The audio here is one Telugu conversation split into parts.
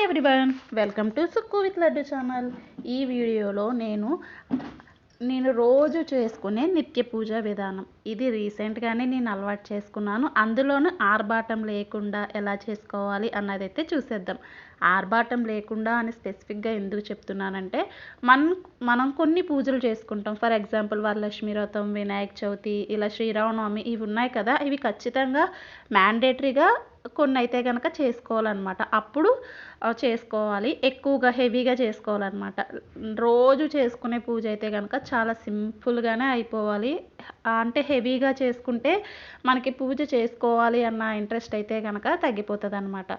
Hi everyone welcome to Sukku with Laddu channel ఈ వీడియోలో నేను నేను రోజు చేసుకునే నిత్య పూజ విధానం. ఇది రీసెంట్గానే నేను అలవాటు చేసుకున్నాను. అందులోనూ ఆర్భాటం లేకుండా ఎలా చేసుకోవాలి అన్నది అయితే చూసేద్దాం. ఆర్భాటం లేకుండా అని స్పెసిఫిక్గా ఎందుకు చెప్తున్నానంటే మనం మనం కొన్ని పూజలు చేసుకుంటాం. ఫర్ ఎగ్జాంపుల్ వరలక్ష్మి వ్రతం వినాయక చవితి ఇలా శ్రీరామనవమి ఇవి ఉన్నాయి కదా. ఇవి ఖచ్చితంగా మ్యాండేటరీగా కొన్ని అయితే కనుక చేసుకోవాలన్నమాట. అప్పుడు చేసుకోవాలి. ఎక్కువగా హెవీగా చేసుకోవాలన్నమాట. రోజు చేసుకునే పూజ అయితే కనుక చాలా సింపుల్గానే అయిపోవాలి. అంటే హెవీగా చేసుకుంటే మనకి పూజ చేసుకోవాలి అన్న ఇంట్రెస్ట్ అయితే కనుక తగ్గిపోతుంది అనమాట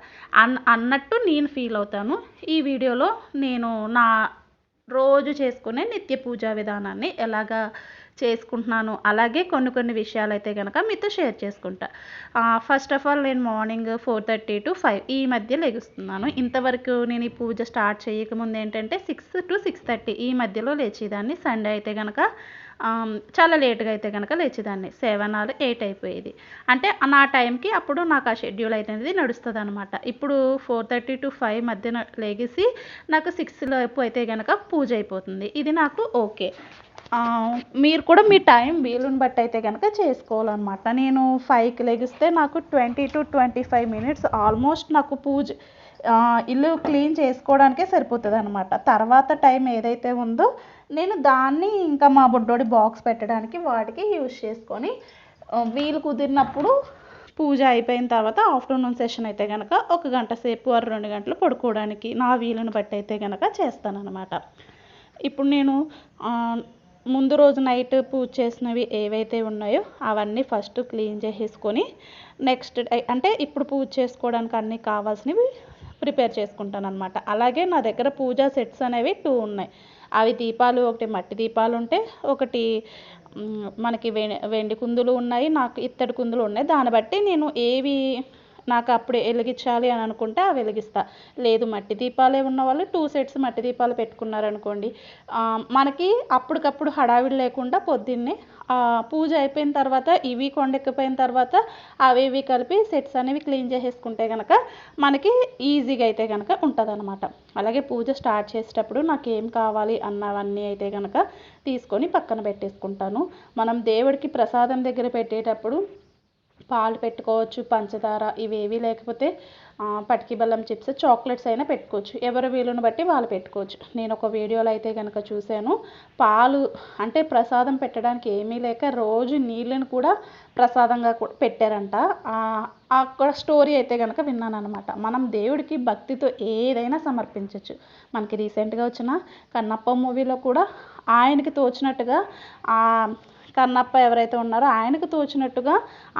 అన్ అన్నట్టు నేను ఫీల్ అవుతాను. ఈ వీడియోలో నేను నా రోజు చేసుకునే నిత్య పూజా విధానాన్ని ఎలాగా చేసుకుంటున్నాను. అలాగే కొన్ని కొన్ని విషయాలు అయితే కనుక మీతో షేర్ చేసుకుంటా. ఫస్ట్ ఆఫ్ ఆల్ నేను morning four thirty to five ఈ మధ్య లెగుస్తున్నాను. ఇంతవరకు నేను ఈ పూజ స్టార్ట్ చేయకముందు ఏంటంటే సిక్స్ టు సిక్స్ థర్టీ ఈ మధ్యలో లేచేదాన్ని. సండే అయితే కనుక చాలా లేట్గా అయితే కనుక లేచేదాన్ని. సెవెన్ ఆర్ ఎయిట్ అయిపోయేది. అంటే నా టైంకి అప్పుడు నాకు ఆ షెడ్యూల్ అయితే నడుస్తుంది అనమాట ఇప్పుడు ఫోర్ థర్టీ టు ఫైవ్ మధ్యన లేగేసి నాకు సిక్స్ లోపు అయితే కనుక పూజ అయిపోతుంది. ఇది నాకు ఓకే. మీరు కూడా మీ టైం వీలుని బట్టి అయితే కనుక చేసుకోవాలన్నమాట. నేను ఫైవ్కి లెగిస్తే నాకు twenty to twenty five minutes almost నాకు పూజ ఇల్లు క్లీన్ చేసుకోవడానికే సరిపోతుంది అనమాట తర్వాత టైం ఏదైతే ఉందో నేను దాన్ని ఇంకా మా బుడ్డోడి బాక్స్ పెట్టడానికి వాటికి యూజ్ చేసుకొని వీలు కుదిరినప్పుడు పూజ అయిపోయిన తర్వాత ఆఫ్టర్నూన్ సెషన్ అయితే కనుక ఒక గంట సేపు ఆరు రెండు గంటలు పడుకోవడానికి నా వీలుని బట్టి అయితే కనుక చేస్తానన్నమాట. ఇప్పుడు నేను ముందు రోజు నైట్ పూజ చేసినవి ఏవైతే ఉన్నాయో అవన్నీ ఫస్ట్ క్లీన్ చేసేసుకొని నెక్స్ట్ డే అంటే ఇప్పుడు పూజ చేసుకోవడానికి అన్నీ కావాల్సినవి ప్రిపేర్ చేసుకుంటాను అనమాట అలాగే నా దగ్గర పూజా సెట్స్ అనేవి టూ ఉన్నాయి. అవి దీపాలు ఒకటి మట్టి దీపాలు ఉంటే ఒకటి మనకి వె వెండి కుందులు ఉన్నాయి నాకు ఇత్తడి కుందులు ఉన్నాయి. దాన్ని బట్టి నేను ఏవి నాకు అప్పుడు వెలిగించాలి అని అనుకుంటే అవి వెలిగిస్తా. లేదు మట్టి దీపాలే ఉన్న వాళ్ళు టూ సెట్స్ మట్టి దీపాలు పెట్టుకున్నారనుకోండి. మనకి అప్పటికప్పుడు హడావిడి లేకుండా పొద్దున్నే పూజ అయిపోయిన తర్వాత ఇవి కొండెక్కిపోయిన తర్వాత అవి ఇవి కలిపి సెట్స్ అనేవి క్లీన్ చేసేసుకుంటే కనుక మనకి ఈజీగా అయితే కనుక ఉంటుంది అలాగే పూజ స్టార్ట్ చేసేటప్పుడు నాకు ఏం కావాలి అన్నవన్నీ అయితే కనుక తీసుకొని పక్కన పెట్టేసుకుంటాను. మనం దేవుడికి ప్రసాదం దగ్గర పెట్టేటప్పుడు పాలు పెట్టుకోవచ్చు పంచదార ఇవేవి లేకపోతే పటికి బెల్లం చిప్స్ చాక్లెట్స్ అయినా పెట్టుకోవచ్చు. ఎవరి వీలుని బట్టి వాళ్ళు పెట్టుకోవచ్చు. నేను ఒక వీడియోలో అయితే కనుక చూశాను పాలు అంటే ప్రసాదం పెట్టడానికి ఏమీ లేక రోజు నీళ్ళని కూడా ప్రసాదంగా కూడా పెట్టారంట. ఆ, అక్కడ స్టోరీ అయితే కనుక విన్నాను అనమాట మనం దేవుడికి భక్తితో ఏదైనా సమర్పించవచ్చు మనకి రీసెంట్గా వచ్చిన కన్నప్ప మూవీలో కూడా ఆయనకి తోచినట్టుగా కన్నప్ప ఎవరైతే ఉన్నారో ఆయనకు తోచినట్టుగా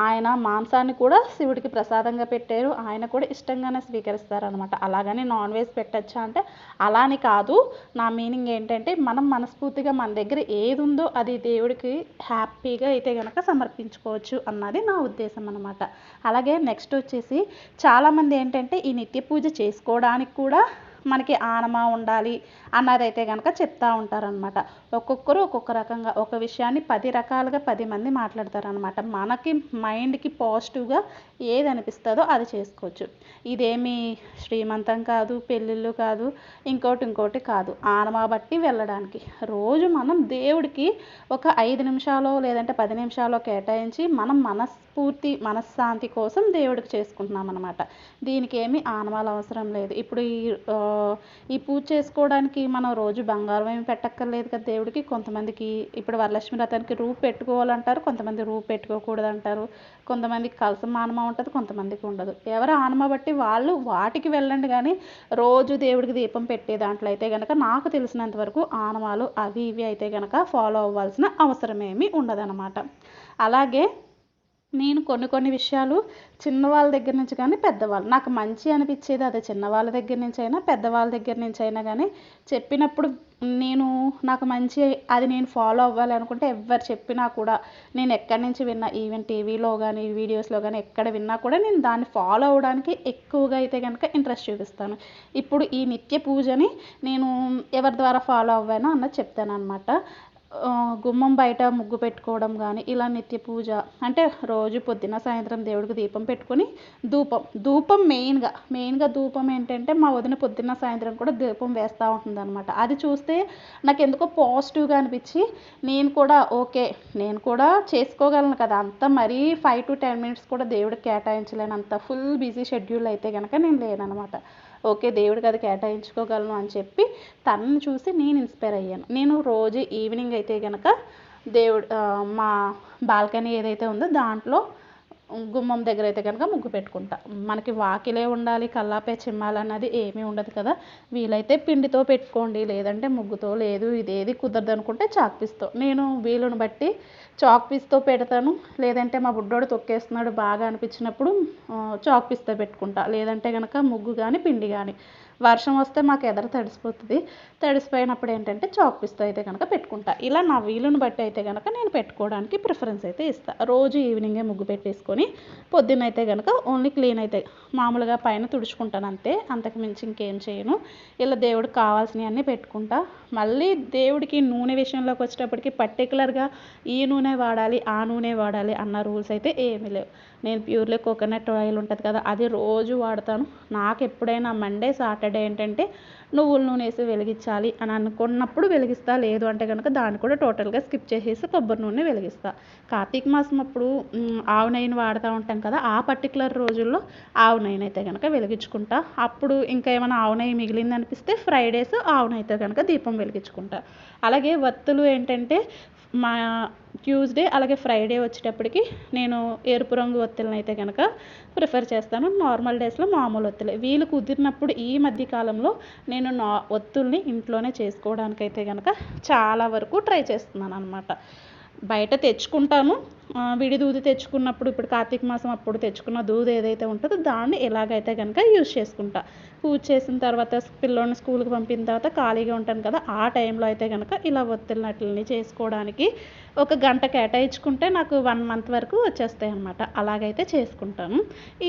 ఆయన మాంసాన్ని కూడా శివుడికి ప్రసాదంగా పెట్టారు. ఆయన కూడా ఇష్టంగానే స్వీకరిస్తారనమాట అలాగని నాన్ వెజ్ పెట్టచ్చా అంటే అలా అని కాదు. నా మీనింగ్ ఏంటంటే మనం మనస్ఫూర్తిగా మన దగ్గర ఏది ఉందో అది దేవుడికి హ్యాపీగా అయితే కనుక సమర్పించుకోవచ్చు అన్నది నా ఉద్దేశం అనమాట అలాగే నెక్స్ట్ వచ్చేసి చాలామంది ఏంటంటే ఈ నిత్య పూజ చేసుకోవడానికి కూడా మనకి ఆనమా ఉండాలి అన్నదైతే కనుక చెప్తూ ఉంటారనమాట ఒక్కొక్కరు ఒక్కొక్క రకంగా ఒక విషయాన్ని పది రకాలుగా పది మంది మాట్లాడతారనమాట మనకి మైండ్కి పాజిటివ్గా ఏది అనిపిస్తుందో అది చేసుకోవచ్చు. ఇదేమి శ్రీమంతం కాదు పెళ్ళిళ్ళు కాదు ఇంకోటి ఇంకోటి కాదు. ఆనమా బట్టి వెళ్ళడానికి. రోజు మనం దేవుడికి ఒక ఐదు నిమిషాలు లేదంటే పది నిమిషాలు కేటాయించి మనం మనస్ఫూర్తి మనశ్శాంతి కోసం దేవుడికి చేసుకుంటున్నాం అనమాట దీనికి ఏమి ఆనవాలు అవసరం లేదు. ఇప్పుడు ఈ ఈ పూజ చేసుకోవడానికి మనం రోజు బంగారం ఏమి పెట్టక్కర్లేదు కదా దేవుడికి. కొంతమందికి ఇప్పుడు వరలక్ష్మి వ్రతానికి రూపు పెట్టుకోవాలంటారు కొంతమంది రూపు పెట్టుకోకూడదు అంటారు కొంతమందికి కలసం ఆనమ ఉంటుంది కొంతమందికి ఉండదు. ఎవరు ఆనమ బట్టి వాళ్ళు వాటికి వెళ్ళండి కానీ రోజు దేవుడికి దీపం పెట్టే దాంట్లో అయితే కనుక నాకు తెలిసినంత వరకు ఆనమాలు అవి ఇవి అయితే కనుక ఫాలో అవ్వాల్సిన అవసరం ఏమీ ఉండదన్నమాట. అలాగే నేను కొన్ని కొన్ని విషయాలు చిన్నవాళ్ళ దగ్గర నుంచి కానీ పెద్దవాళ్ళు నాకు మంచి అనిపించేది అదే చిన్నవాళ్ళ దగ్గర నుంచి అయినా పెద్దవాళ్ళ దగ్గర నుంచి అయినా కానీ చెప్పినప్పుడు నేను నాకు మంచి అది నేను ఫాలో అవ్వాలి అనుకుంటే ఎవరు చెప్పినా కూడా నేను ఎక్కడి నుంచి విన్నా ఈవెన్ టీవీలో కానీ వీడియోస్లో కానీ ఎక్కడ విన్నా కూడా నేను దాన్ని ఫాలో అవ్వడానికి ఎక్కువగా అయితే కనుక ఇంట్రెస్ట్ చూపిస్తాను. ఇప్పుడు ఈ నిత్య పూజని నేను ఎవరి ద్వారా ఫాలో అవ్వానో అన్నది చెప్తాను అనమాట గుమ్మం బయట ముగ్గు పెట్టుకోవడం కానీ ఇలా నిత్య పూజ అంటే రోజు పొద్దున సాయంత్రం దేవుడికి దీపం పెట్టుకొని ధూపం. ధూపం మెయిన్గా మెయిన్గా ధూపం ఏంటంటే మా వదిన పొద్దున్న సాయంత్రం కూడా దీపం వేస్తూ ఉంటుంది అనమాట అది చూస్తే నాకు ఎందుకో పాజిటివ్గా అనిపించి నేను కూడా ఓకే నేను కూడా చేసుకోగలను కదా అంత మరీ ఫైవ్ టు టెన్ మినిట్స్ కూడా దేవుడికి కేటాయించలేను అంత ఫుల్ బిజీ షెడ్యూల్ అయితే కనుక నేను లేననమాట ఓకే దేవుడికి అది కేటాయించుకోగలను అని చెప్పి తనని చూసి నేను ఇన్స్పైర్ అయ్యాను. నేను రోజు ఈవినింగ్ అయితే కనుక దేవుడు మా బాల్కనీ ఏదైతే ఉందో దాంట్లో గుమ్మం దగ్గర అయితే కనుక ముగ్గు పెట్టుకుంటా. మనకి వాకిలే ఉండాలి కల్లాపే చిమ్మాలన్నది ఏమీ ఉండదు కదా. వీలైతే పిండితో పెట్టుకోండి లేదంటే ముగ్గుతో లేదు ఇదేది కుదరదు అనుకుంటే చాక్ పీస్తో నేను వీలును బట్టి చాక్ పీస్తో పెడతాను. లేదంటే మా బుడ్డోడు తొక్కేస్తున్నాడు బాగా అనిపించినప్పుడు చాక్ పీస్తో పెట్టుకుంటా. లేదంటే కనుక ముగ్గు కానీ పిండి కానీ వర్షం వస్తే మాకు ఎదర తడిసిపోతుంది. తడిసిపోయినప్పుడు ఏంటంటే చాక్ పీస్తో అయితే కనుక పెట్టుకుంటా. ఇలా నా వీలుని బట్టి అయితే కనుక నేను పెట్టుకోవడానికి ప్రిఫరెన్స్ అయితే ఇస్తాను రోజు ఈవినింగే ముగ్గు పెట్టేసుకొని పొద్దున్న అయితే కనుక ఓన్లీ క్లీన్ అయితే మామూలుగా పైన తుడుచుకుంటాను అంతే. అంతకు మించి ఇంకేం చేయను. ఇలా దేవుడికి కావాల్సినవన్నీ పెట్టుకుంటా. మళ్ళీ దేవుడికి నూనె విషయంలోకి వచ్చేటప్పటికి పర్టికులర్గా ఈ నూనె వాడాలి ఆ నూనె వాడాలి అన్న రూల్స్ అయితే ఏమీ లేవు. నేను ప్యూర్లీ కోకోనట్ ఆయిల్ ఉంటుంది కదా అది రోజు వాడతాను. నాకు ఎప్పుడైనా మండే సాటర్డే ఏంటంటే నువ్వుల నూనె వేసి వెలిగించాలి అని అనుకున్నప్పుడు వెలిగిస్తా లేదు అంటే కనుక దాన్ని కూడా టోటల్గా స్కిప్ చేసేసి కొబ్బరి నూనె వెలిగిస్తా. కార్తీక మాసం అప్పుడు ఆవు నెయ్యిని వాడుతూ ఉంటాం కదా ఆ పర్టికులర్ రోజుల్లో ఆవు నెయ్యిని అయితే కనుక వెలిగించుకుంటా. అప్పుడు ఇంకా ఏమైనా ఆవు నెయ్యి మిగిలింది అనిపిస్తే ఫ్రైడేస్ ఆవు నెయ్యితో కనుక దీపం వెలిగించుకుంటా. అలాగే వత్తులు ఏంటంటే మా ట్యూస్డే అలాగే ఫ్రైడే వచ్చేటప్పటికి నేను ఎరుపు రంగు ఒత్తులను అయితే కనుక ప్రిఫర్ చేస్తాను. నార్మల్ డేస్లో మామూలు ఒత్తులే వీలు కుదిరినప్పుడు ఈ మధ్య కాలంలో నేను నా ఒత్తుల్ని ఇంట్లోనే చేసుకోవడానికైతే కనుక చాలా వరకు ట్రై చేస్తున్నాను అనమాట బయట తెచ్చుకుంటాను. విడి దూది తెచ్చుకున్నప్పుడు ఇప్పుడు కార్తీక మాసం అప్పుడు తెచ్చుకున్న దూది ఏదైతే ఉంటుందో దాన్ని ఎలాగైతే కనుక యూజ్ చేసుకుంటా. పూజ చేసిన తర్వాత పిల్లోని స్కూల్కి పంపిన తర్వాత ఖాళీగా ఉంటాను కదా ఆ టైంలో అయితే కనుక ఇలా ఒత్తిళ్ళ నట్లని చేసుకోవడానికి ఒక గంట కేటాయించుకుంటే నాకు వన్ మంత్ వరకు వచ్చేస్తాయి అన్నమాట. అలాగైతే చేసుకుంటాను.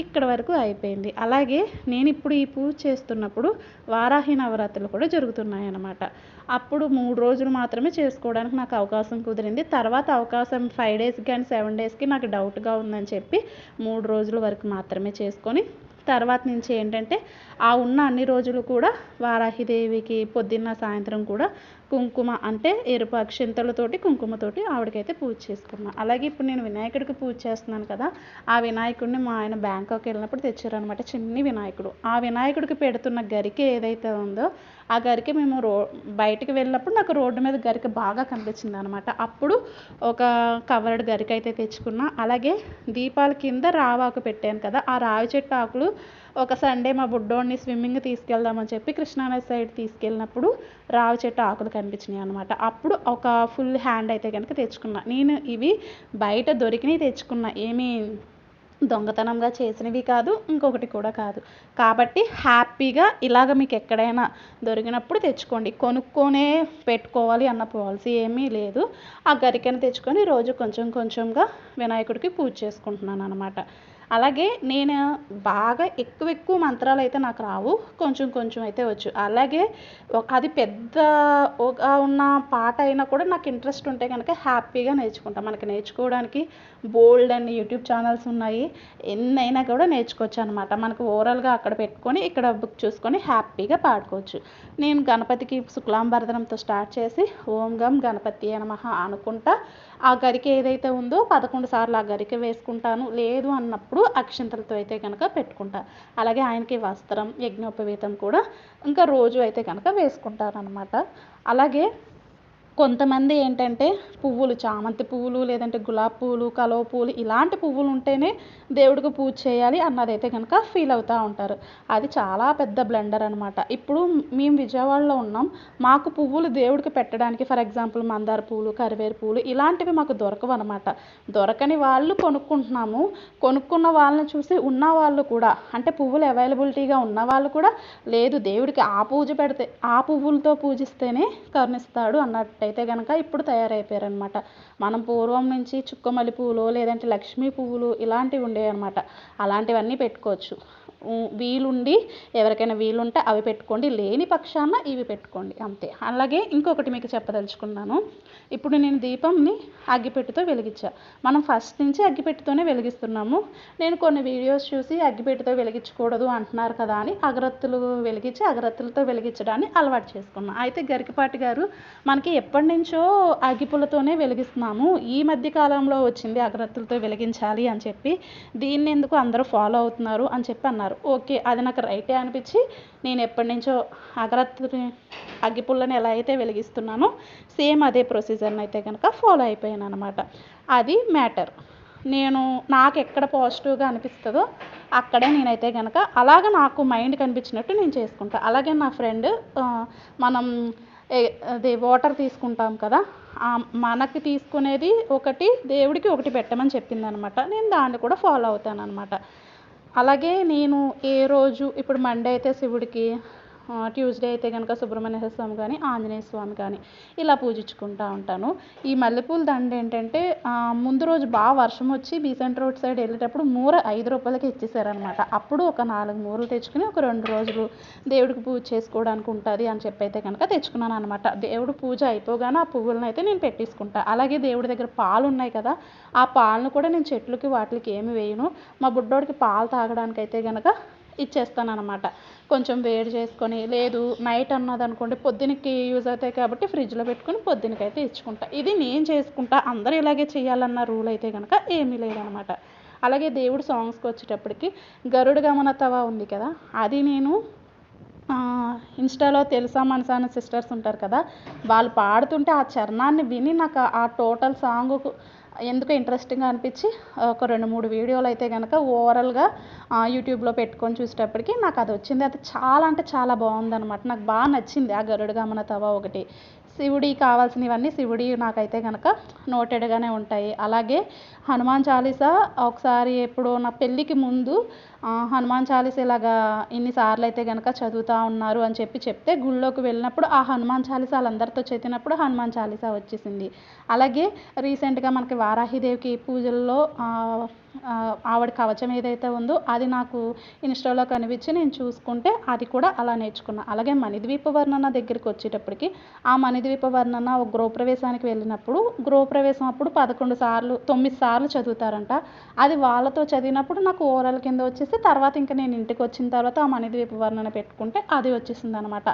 ఇక్కడ వరకు అయిపోయింది. అలాగే నేను ఇప్పుడు ఈ పూజ చేస్తున్నప్పుడు వారాహి నవరాత్రులు కూడా జరుగుతున్నాయి అన్నమాట అప్పుడు మూడు రోజులు మాత్రమే చేసుకోవడానికి నాకు అవకాశం కుదిరింది. తర్వాత అవకాశం ఫైవ్ డేస్కి కానీ సెవెన్ డేస్కి నాకు డౌట్గా ఉందని చెప్పి మూడు రోజుల వరకు మాత్రమే చేసుకొని తర్వాత నుంచి ఏంటంటే ఆ ఉన్న అన్ని రోజులు కూడా వారాహిదేవికి పొద్దున్న సాయంత్రం కూడా కుంకుమ అంటే ఎరుపు అక్షింతలతోటి కుంకుమతోటి ఆవిడకైతే పూజ చేసుకున్నాను అలాగే ఇప్పుడు నేను వినాయకుడికి పూజ చేస్తున్నాను కదా ఆ వినాయకుడిని మా ఆయన బ్యాంకాక్ వెళ్ళినప్పుడు తెచ్చారనమాట చిన్ని వినాయకుడు. ఆ వినాయకుడికి పెడుతున్న గరిక ఏదైతే ఉందో ఆ గరిక మేము రో బయటికి వెళ్ళినప్పుడు నాకు రోడ్డు మీద గరిక బాగా కనిపించింది అనమాట అప్పుడు ఒక కవర్డ్ గరిక అయితే తెచ్చుకున్నా. అలాగే దీపాల కింద రావాకు పెట్టాను కదా ఆ రావి చెట్టు ఆకులు ఒక సండే మా బుడ్డోడిని స్విమ్మింగ్ తీసుకెళ్దామని చెప్పి కృష్ణానది సైడ్ తీసుకెళ్ళినప్పుడు రావి చెట్టు ఆకులు కనిపించినాయి అనమాట అప్పుడు ఒక ఫుల్ హ్యాండ్ అయితే కనుక తెచ్చుకున్నా. నేను ఇవి బయట దొరికినవి తెచ్చుకున్నా. ఏమీ దొంగతనంగా చేసినవి కాదు ఇంకొకటి కూడా కాదు. కాబట్టి హ్యాపీగా ఇలాగ మీకు ఎక్కడైనా దొరికినప్పుడు తెచ్చుకోండి. కొనుక్కొనే పెట్టుకోవాలి అన్న పాలసీ ఏమీ లేదు. ఆ గరికెను తెచ్చుకొని రోజు కొంచెం కొంచెంగా వినాయకుడికి పూజ చేసుకుంటున్నాను అనమాట అలాగే నేను బాగా ఎక్కువ ఎక్కువ మంత్రాలు అయితే నాకు రావు. కొంచెం కొంచెం అయితే వచ్చు. అలాగే ఒక- అది పెద్ద ఒక ఉన్న పాట అయినా కూడా నాకు ఇంట్రెస్ట్ ఉంటే కనుక హ్యాపీగా నేర్చుకుంటాను మనకి నేర్చుకోవడానికి బోల్డ్ అండ్ యూట్యూబ్ ఛానల్స్ ఉన్నాయి. ఎన్నైనా కూడా నేర్చుకోవచ్చు అనమాట మనకు ఓవరాల్గా అక్కడ పెట్టుకొని ఇక్కడ బుక్ చూసుకొని హ్యాపీగా పాడుకోవచ్చు. నేను గణపతికి శుక్లాంబరదనంతో స్టార్ట్ చేసి ఓం గం గణపతి అనమహ అనుకుంటా ఆ గరిక ఏదైతే ఉందో పదకొండు సార్లు ఆ గరిక వేసుకుంటాను. లేదు అన్నప్పుడు అక్షంతలతో అయితే కనుక పెట్టుకుంటా. అలాగే ఆయనకి వస్త్రం యజ్ఞోపవీతం కూడా ఇంకా రోజు అయితే కనుక వేసుకుంటాను అనమాట అలాగే కొంతమంది ఏంటంటే పువ్వులు చామంతి పువ్వులు లేదంటే గులాబీ పువ్వులు కలువ పువ్వులు ఇలాంటి పువ్వులు ఉంటేనే దేవుడికి పూజ చేయాలి అన్నదైతే కనుక ఫీల్ అవుతూ ఉంటారు. అది చాలా పెద్ద బ్లెండర్ అనమాట ఇప్పుడు మేము విజయవాడలో ఉన్నాం. మాకు పువ్వులు దేవుడికి పెట్టడానికి ఫర్ ఎగ్జాంపుల్ మందార పువ్వులు కరివేరు పువ్వులు ఇలాంటివి మాకు దొరకవు అనమాట దొరకని వాళ్ళు కొనుక్కుంటున్నాము. కొనుక్కున్న వాళ్ళని చూసి ఉన్న వాళ్ళు కూడా అంటే పువ్వులు అవైలబిలిటీగా ఉన్న వాళ్ళు కూడా లేదు దేవుడికి ఆ పూజ పెడితే ఆ పువ్వులతో పూజిస్తేనే కరుణిస్తాడు అయితే కనుక ఇప్పుడు తయారైపోయారనమాట మనం పూర్వం నుంచి చుక్కమల్లి పువ్వులు లేదంటే లక్ష్మీ పువ్వులు ఇలాంటివి ఉండేవి అనమాట అలాంటివన్నీ పెట్టుకోవచ్చు. వీలుండి ఎవరికైనా వీలుంటే అవి పెట్టుకోండి లేని పక్షాన ఇవి పెట్టుకోండి అంతే. అలాగే ఇంకొకటి మీకు చెప్పదలుచుకున్నాను. ఇప్పుడు నేను దీపంని అగ్గిపెట్టెతో వెలిగించా. మనం ఫస్ట్ నుంచి అగ్గిపెట్టెతోనే వెలిగిస్తున్నాము. నేను కొన్ని వీడియోస్ చూసి అగ్గిపెట్టెతో వెలిగించకూడదు అంటున్నారు కదా అని అగరత్తులు వెలిగించి అగరత్తులతో వెలిగించడాన్ని అలవాటు చేసుకున్నాను అయితే గరికపాటి గారు మనకి ఎప్పటి నుంచో అగ్గిపుల్లతోనే వెలిగిస్తున్నాము. ఈ మధ్య కాలంలో వచ్చింది అగరత్తులతో వెలిగించాలి అని చెప్పి దీన్ని ఎందుకు అందరూ ఫాలో అవుతున్నారు అని చెప్పి అన్నారు. ఓకే అది నాకు రైటే అనిపించి నేను ఎప్పటి నుంచో అగరత్తుని అగ్గిపుల్లని ఎలా అయితే వెలిగిస్తున్నానో సేమ్ అదే ప్రొసీజర్ని అయితే కనుక ఫాలో అయిపోయాను అనమాట అది మ్యాటర్. నేను నాకు ఎక్కడ పాజిటివ్గా అనిపిస్తుందో అక్కడే నేనైతే కనుక అలాగ నాకు మైండ్ కనిపించినట్టు నేను చేసుకుంటాను అలాగే నా ఫ్రెండ్ మనం అది అదే వాటర్ తీసుకుంటాం కదా మనకి తీసుకునేది ఒకటి దేవుడికి ఒకటి పెట్టమని చెప్పిందనమాట నేను దాన్ని కూడా ఫాలో అవుతాను అనమాట అలాగే నేను ఏ రోజు ఇప్పుడు మండే అయితే శివుడికి ట్యూస్డే అయితే కనుక సుబ్రహ్మణ్య స్వామి కానీ ఆంజనేయ స్వామి కానీ ఇలా పూజించుకుంటూ ఉంటాను. ఈ మల్లెపూల దండ ఏంటంటే ముందు రోజు బాగా వర్షం వచ్చి బీసెంట్ రోడ్ సైడ్ వెళ్ళేటప్పుడు మూర ఐదు రూపాయలకి ఇచ్చేసారనమాట అప్పుడు ఒక నాలుగు మూరలు తెచ్చుకుని ఒక రెండు రోజులు దేవుడికి పూజ చేసుకోవడానికి ఉంటుంది అని చెప్పి అయితే కనుక తెచ్చుకున్నాను అనమాట దేవుడు పూజ అయిపోగానే ఆ పువ్వులను అయితే నేను పెట్టేసుకుంటాను అలాగే దేవుడి దగ్గర పాలు ఉన్నాయి కదా ఆ పాలను కూడా నేను చెట్లకి వాటికి ఏమి వేయను. మా బుడ్డోడికి పాలు తాగడానికి అయితే కనుక ఇచ్చేస్తాను అనమాట కొంచెం వేడి చేసుకొని లేదు నైట్ అన్నది అనుకోండి పొద్దునకి యూజ్ అవుతాయి కాబట్టి ఫ్రిడ్జ్లో పెట్టుకొని పొద్దునకి అయితే ఇచ్చుకుంటా. ఇది నేను చేసుకుంటా అందరూ ఇలాగే చేయాలన్న రూల్ అయితే కనుక ఏమీ లేదనమాట అలాగే దేవుడు సాంగ్స్కి వచ్చేటప్పటికి గరుడ గమన తవ ఉంది కదా అది నేను ఇన్స్టాలో తెలుసా మనసా అనే సిస్టర్స్ ఉంటారు కదా వాళ్ళు పాడుతుంటే ఆ చరణాన్ని విని నాకు ఆ- టోటల్ సాంగుకు ఎందుకో ఇంట్రెస్టింగ్గా అనిపించి ఒక రెండు మూడు వీడియోలు అయితే కనుక ఓవరాల్గా యూట్యూబ్లో పెట్టుకొని చూసేటప్పటికి నాకు అది వచ్చింది. అది చాలా అంటే చాలా బాగుందనమాట నాకు బాగా నచ్చింది ఆ గరుడు గమన తవ ఒకటి. శివుడి కావాల్సినవన్నీ శివుడి నాకైతే కనుక నోటెడ్గానే ఉంటాయి. అలాగే హనుమాన్ చాలీసా ఒకసారి ఎప్పుడో నా పెళ్ళికి ముందు హనుమాన్ చాలీస ఇలాగా ఇన్నిసార్లు అయితే కనుక చదువుతూ ఉన్నారు అని చెప్పి చెప్తే గుళ్ళోకి వెళ్ళినప్పుడు ఆ హనుమాన్ చాలీసా వాళ్ళందరితో చదివినప్పుడు హనుమాన్ చాలీస వచ్చేసింది. అలాగే రీసెంట్గా మనకి వారాహిదేవికి పూజల్లో ఆవిడ కవచం ఏదైతే ఉందో అది నాకు ఇన్స్టాలో కనిపించి నేను చూసుకుంటే అది కూడా అలా నేర్చుకున్నా. అలాగే మణిద్వీప వర్ణన దగ్గరికి వచ్చేటప్పటికి ఆ మణిద్వీప వర్ణన ఒక గృహప్రవేశానికి వెళ్ళినప్పుడు గృహప్రవేశం అప్పుడు పదకొండు సార్లు తొమ్మిది సార్లు చదువుతారంట. అది వాళ్ళతో చదివినప్పుడు నాకు ఓరల్ కింద వచ్చేసి తర్వాత ఇంకా నేను ఇంటికి వచ్చిన తర్వాత ఆ మణిద్వీప వర్ణన పెట్టుకుంటే అది వచ్చేసింది అనమాట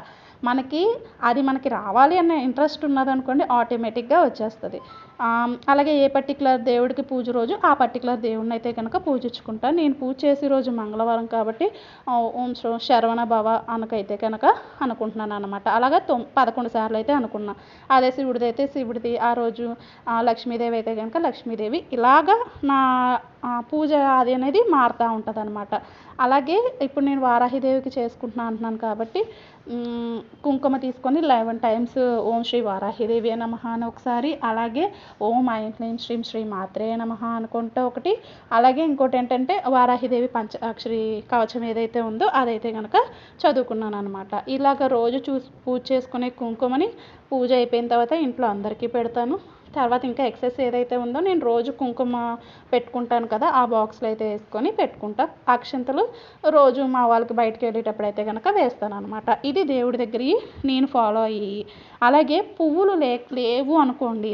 మనకి అది మనకి రావాలి అనే ఇంట్రెస్ట్ ఉన్నదనుకోండి ఆటోమేటిక్గా వచ్చేస్తుంది. అలాగే ఏ పర్టికులర్ దేవుడికి పూజ రోజు ఆ పర్టికులర్ దేవుడిని అయితే కనుక పూజించుకుంటాను నేను పూజ చేసే రోజు మంగళవారం కాబట్టి ఓం శ్రో శరవణ భవ అనకైతే కనుక అనుకుంటున్నాను అనమాట అలాగా తొమ్ పదకొండు సార్లు అయితే అనుకున్నా. అదే శివుడిది అయితే శివుడిది ఆ రోజు లక్ష్మీదేవి అయితే కనుక లక్ష్మీదేవి. ఇలాగా నా పూజ అది అనేది మారుతూ ఉంటుంది అనమాట అలాగే ఇప్పుడు నేను వారాహిదేవికి చేసుకుంటున్నాను అంటున్నాను కాబట్టి కుంకుమ తీసుకొని లెవెన్ టైమ్స్ ఓం శ్రీ వారాహిదేవి నమ అని ఒకసారి అలాగే ఓం ఐంక్లీం శ్రీం శ్రీ మాత్రే నమ అనుకుంటే ఒకటి అలాగే ఇంకోటి ఏంటంటే వారాహిదేవి పంచ అక్షరి కవచం ఏదైతే ఉందో అదైతే కనుక చదువుకున్నాను అనమాట ఇలాగ రోజు చూసి పూజ చేసుకునే కుంకుమని పూజ అయిపోయిన తర్వాత ఇంట్లో అందరికీ పెడతాను. తర్వాత ఇంకా ఎక్సెస్ ఏదైతే ఉందో నేను రోజు కుంకుమ పెట్టుకుంటాను కదా ఆ బాక్స్లో అయితే వేసుకొని పెట్టుకుంటా. అక్షంతలు రోజు మా వాళ్ళకి బయటకు వెళ్ళేటప్పుడు అయితే కనుక వేస్తాను అనమాట ఇది దేవుడి దగ్గరికి నేను ఫాలో అయ్యి. అలాగే పువ్వులు లే లేవు అనుకోండి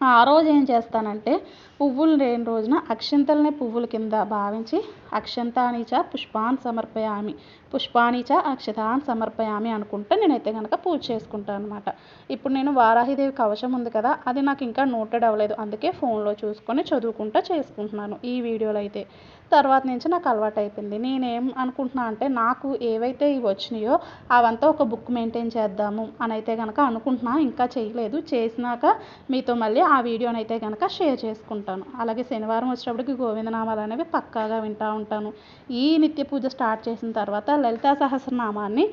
ఆ రోజు ఏం చేస్తానంటే పువ్వులు లేని రోజున అక్షంతలనే పువ్వుల కింద భావించి అక్షంతాని చ పుష్పాన్ సమర్పయామి పుష్పాని చ అక్షతాన్ సమర్పయామి అనుకుంటే నేనైతే కనుక పూజ చేసుకుంటాను అనమాట ఇప్పుడు నేను వారాహిదేవి కవచం ఉంది కదా అది నాకు ఇంకా నోటెడ్ అవ్వలేదు. అందుకే ఫోన్లో చూసుకొని చదువుకుంటా చేసుకుంటున్నాను ఈ వీడియోలో అయితే. తర్వాత నుంచి నాకు అలవాటు అయిపోయింది. నేనేం అనుకుంటున్నా అంటే నాకు ఏవైతే ఇవి వచ్చినాయో అవంతా ఒక బుక్ మెయింటైన్ చేద్దాము అని అయితే కనుక అనుకుంటున్నా. ఇంకా చేయలేదు. చేసినాక మీతో మళ్ళీ ఆ వీడియోని అయితే కనుక షేర్ చేసుకుంటాను. అలాగే శనివారం వచ్చేటప్పటికి గోవిందనామాలు అనేవి పక్కాగా వింటూ ఉంటాను. ఈ నిత్య పూజ స్టార్ట్ చేసిన తర్వాత లలితా సహస్రనామాన్ని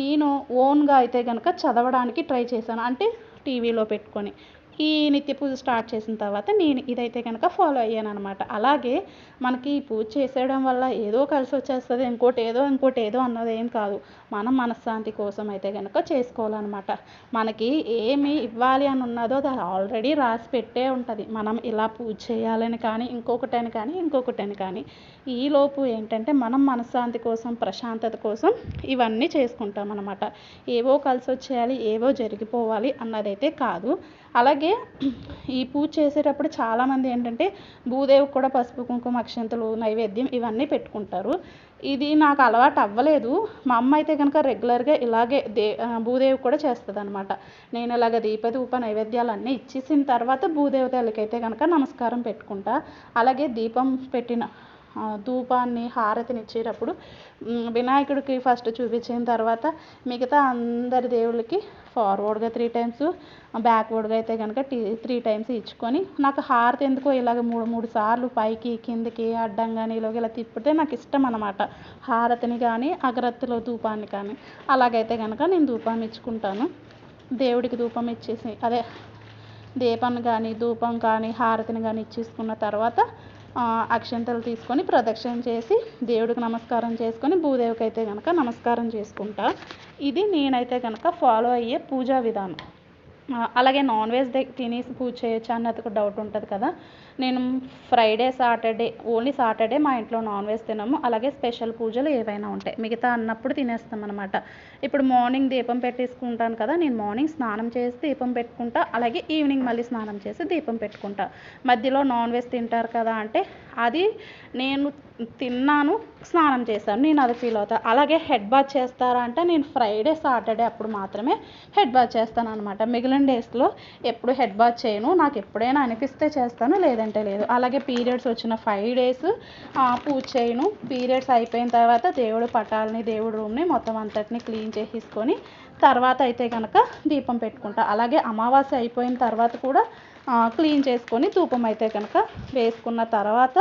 నేను ఓన్గా అయితే కనుక చదవడానికి ట్రై చేశాను. అంటే టీవీలో పెట్టుకొని. ఈ నిత్య పూజ స్టార్ట్ చేసిన తర్వాత నేను ఇదైతే కనుక ఫాలో అయ్యాను అనమాట అలాగే మనకి ఈ పూజ చేసేయడం వల్ల ఏదో కలిసి వచ్చేస్తుంది ఇంకోటి ఏదో ఇంకోటి ఏదో అన్నది ఏం కాదు. మనం మనశ్శాంతి కోసం అయితే కనుక చేసుకోవాలన్నమాట. మనకి ఏమి ఇవ్వాలి అని ఉన్నదో అది ఆల్రెడీ రాసి పెట్టే ఉంటుంది. మనం ఇలా పూజ చేయాలని కానీ ఇంకొకటని కానీ ఇంకొకటని కానీ ఈలోపు ఏంటంటే మనం మనశ్శాంతి కోసం ప్రశాంతత కోసం ఇవన్నీ చేసుకుంటాం అనమాట ఏవో కలిసి వచ్చేయాలి ఏవో జరిగిపోవాలి అన్నదైతే కాదు. అలాగే ఈ పూజ చేసేటప్పుడు చాలామంది ఏంటంటే భూదేవికి కూడా పసుపు కుంకుమ అక్షంతలు నైవేద్యం ఇవన్నీ పెట్టుకుంటారు. ఇది నాకు అలవాటు అవ్వలేదు. మా అమ్మ అయితే కనుక రెగ్యులర్గా ఇలాగే దే భూదేవి కూడా చేస్తుంది అనమాట నేను ఇలాగ దీపధూప నైవేద్యాలు అన్నీ ఇచ్చేసిన తర్వాత భూదేవతలకైతే కనుక నమస్కారం పెట్టుకుంటా. అలాగే దీపం పెట్టిన ధూపాన్ని హారతిని ఇచ్చేటప్పుడు వినాయకుడికి ఫస్ట్ చూపించిన తర్వాత మిగతా అందరి దేవుళ్ళకి ఫార్వర్డ్గా త్రీ టైమ్స్ బ్యాక్వర్డ్గా అయితే కనుక టీ త్రీ టైమ్స్ ఇచ్చుకొని నాకు హారతి ఎందుకో ఇలాగ మూడు మూడు సార్లు పైకి కిందకి అడ్డంగా నీలోకి ఇలా తిప్పితే నాకు ఇష్టం అనమాట హారతిని కానీ అగరత్తులో ధూపాన్ని కానీ. అలాగైతే కనుక నేను ధూపం ఇచ్చుకుంటాను. దేవుడికి ధూపం ఇచ్చేసి అదే దీపాన్ని కానీ ధూపం కానీ హారతిని కానీ ఇచ్చేసుకున్న తర్వాత అక్షంతలు తీసుకొని ప్రదక్షిణ చేసి దేవుడికి నమస్కారం చేసుకొని భూదేవికి అయితే కనుక నమస్కారం చేసుకుంటా. ఇది నేనైతే కనుక ఫాలో అయ్యే పూజా విధానం. అలాగే నాన్ వెజ్ తినేసి పూజ చేయొచ్చా అన్నది ఒక డౌట్ ఉంటుంది కదా. నేను ఫ్రైడే సాటర్డే ఓన్లీ సాటర్డే మా ఇంట్లో నాన్ వెజ్ తినము. అలాగే స్పెషల్ పూజలు ఏవైనా ఉంటాయి. మిగతా అన్నప్పుడు తినేస్తాం అనమాట ఇప్పుడు మార్నింగ్ దీపం పెట్టేసుకుంటాను కదా. నేను మార్నింగ్ స్నానం చేసి దీపం పెట్టుకుంటా. అలాగే ఈవినింగ్ మళ్ళీ స్నానం చేసి దీపం పెట్టుకుంటా. మధ్యలో నాన్ వెజ్ తింటారు కదా అంటే అది నేను తిన్నాను స్నానం చేశాను. నేను అది ఫీల్ అవుతాను అలాగే హెడ్ బాత్ చేస్తారా అంటే నేను ఫ్రైడే సాటర్డే అప్పుడు మాత్రమే హెడ్ బాత్ చేస్తాను అనమాట మిగిలిన డేస్లో ఎప్పుడు హెడ్ బాత్ చేయను. నాకు ఎప్పుడైనా అనిపిస్తే చేస్తాను లేదంటే లేదు. అలాగే పీరియడ్స్ వచ్చిన ఫైవ్ డేస్ పూజ చేయను. పీరియడ్స్ అయిపోయిన తర్వాత దేవుడు పటాలని దేవుడు రూమ్ని మొత్తం అంతటిని క్లీన్ చేసేసుకొని తర్వాత అయితే కనుక దీపం పెట్టుకుంటా. అలాగే అమావాస్య అయిపోయిన తర్వాత కూడా క్లీన్ చేసుకొని ధూపం అయితే కనుక వేసుకున్న తర్వాత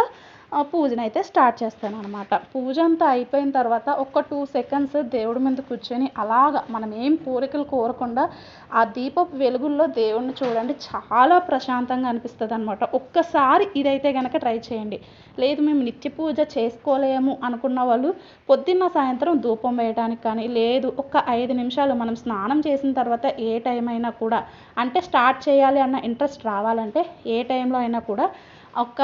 పూజను అయితే స్టార్ట్ చేస్తాను అనమాట పూజ అంతా అయిపోయిన తర్వాత ఒక టూ సెకండ్స్ దేవుడి మీద కూర్చొని అలాగా మనం ఏం కోరికలు కోరకుండా ఆ దీపపు వెలుగుల్లో దేవుడిని చూడండి చాలా ప్రశాంతంగా అనిపిస్తుంది అనమాట ఒక్కసారి ఇదైతే కనుక ట్రై చేయండి. లేదు మేము నిత్య పూజ చేసుకోలేము అనుకున్న వాళ్ళు పొద్దున్న సాయంత్రం ధూపం వేయడానికి కానీ లేదు ఒక ఐదు నిమిషాలు మనం స్నానం చేసిన తర్వాత ఏ టైం అయినా కూడా అంటే స్టార్ట్ చేయాలి అన్న ఇంట్రెస్ట్ రావాలంటే ఏ టైంలో అయినా కూడా ఒక్క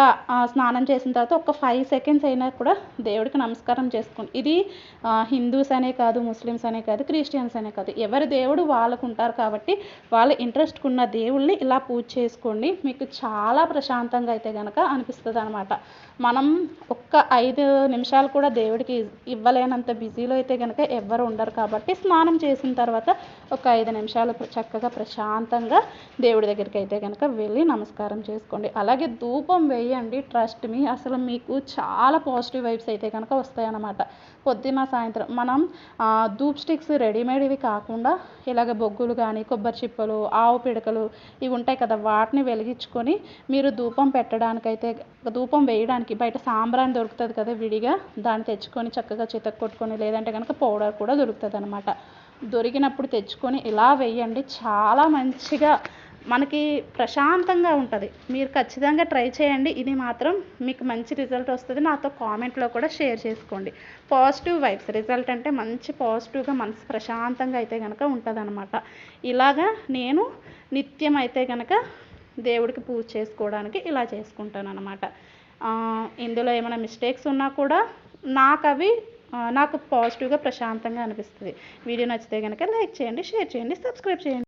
స్నానం చేసిన తర్వాత ఒక ఫైవ్ సెకండ్స్ అయినా కూడా దేవుడికి నమస్కారం చేసుకోండి ఇది హిందూస్ అనే కాదు ముస్లిమ్స్ అనే కాదు క్రిస్టియన్స్ అనే కాదు ఎవరి దేవుడు వాళ్ళకు ఉంటారు కాబట్టి వాళ్ళ ఇంట్రెస్ట్కి ఉన్న దేవుళ్ళని ఇలా పూజ చేసుకోండి. మీకు చాలా ప్రశాంతంగా అయితే కనుక అనిపిస్తుంది అనమాట మనం ఒక్క ఐదు నిమిషాలు కూడా దేవుడికి ఇవ్వలేనంత బిజీలో అయితే కనుక ఎవ్వరు ఉండరు కాబట్టి స్నానం చేసిన తర్వాత ఒక ఐదు నిమిషాలు చక్కగా ప్రశాంతంగా దేవుడి దగ్గరికి అయితే కనుక వెళ్ళి నమస్కారం చేసుకోండి. అలాగే ధూపం వేయండి ట్రస్ట్ మీ. అసలు మీకు చాలా పాజిటివ్ వైబ్స్ అయితే కనుక వస్తాయన్నమాట. పొద్దున్న సాయంత్రం మనం ధూప్ స్టిక్స్ రెడీమేడ్ ఇవి కాకుండా ఇలాగ బొగ్గులు కానీ కొబ్బరి చిప్పలు ఆవు పిడకలు ఇవి ఉంటాయి కదా వాటిని వెలిగించుకొని మీరు ధూపం పెట్టడానికైతే ధూపం వేయడానికి బయట సాంబ్రాన్ని దొరుకుతుంది కదా విడిగా దాన్ని తెచ్చుకొని చక్కగా చితక్ కొట్టుకొని లేదంటే కనుక పౌడర్ కూడా దొరుకుతుంది అనమాట దొరికినప్పుడు తెచ్చుకొని ఇలా వేయండి. చాలా మంచిగా మనకి ప్రశాంతంగా ఉంటుంది. మీరు ఖచ్చితంగా ట్రై చేయండి. ఇది మాత్రం మీకు మంచి రిజల్ట్ వస్తుంది. నాతో కామెంట్లో కూడా షేర్ చేసుకోండి. పాజిటివ్ వైబ్స్ రిజల్ట్ అంటే మంచి పాజిటివ్గా మనసు ప్రశాంతంగా అయితే కనుక ఉంటుంది అనమాట ఇలాగా నేను నిత్యం అయితే కనుక దేవుడికి పూజ చేసుకోవడానికి ఇలా చేసుకుంటాను అనమాట ఇందులో ఏమైనా మిస్టేక్స్ ఉన్నా కూడా నాకు అవి నాకు పాజిటివ్గా ప్రశాంతంగా అనిపిస్తుంది. వీడియో నచ్చితే కనుక లైక్ చేయండి షేర్ చేయండి సబ్స్క్రైబ్ చేయండి.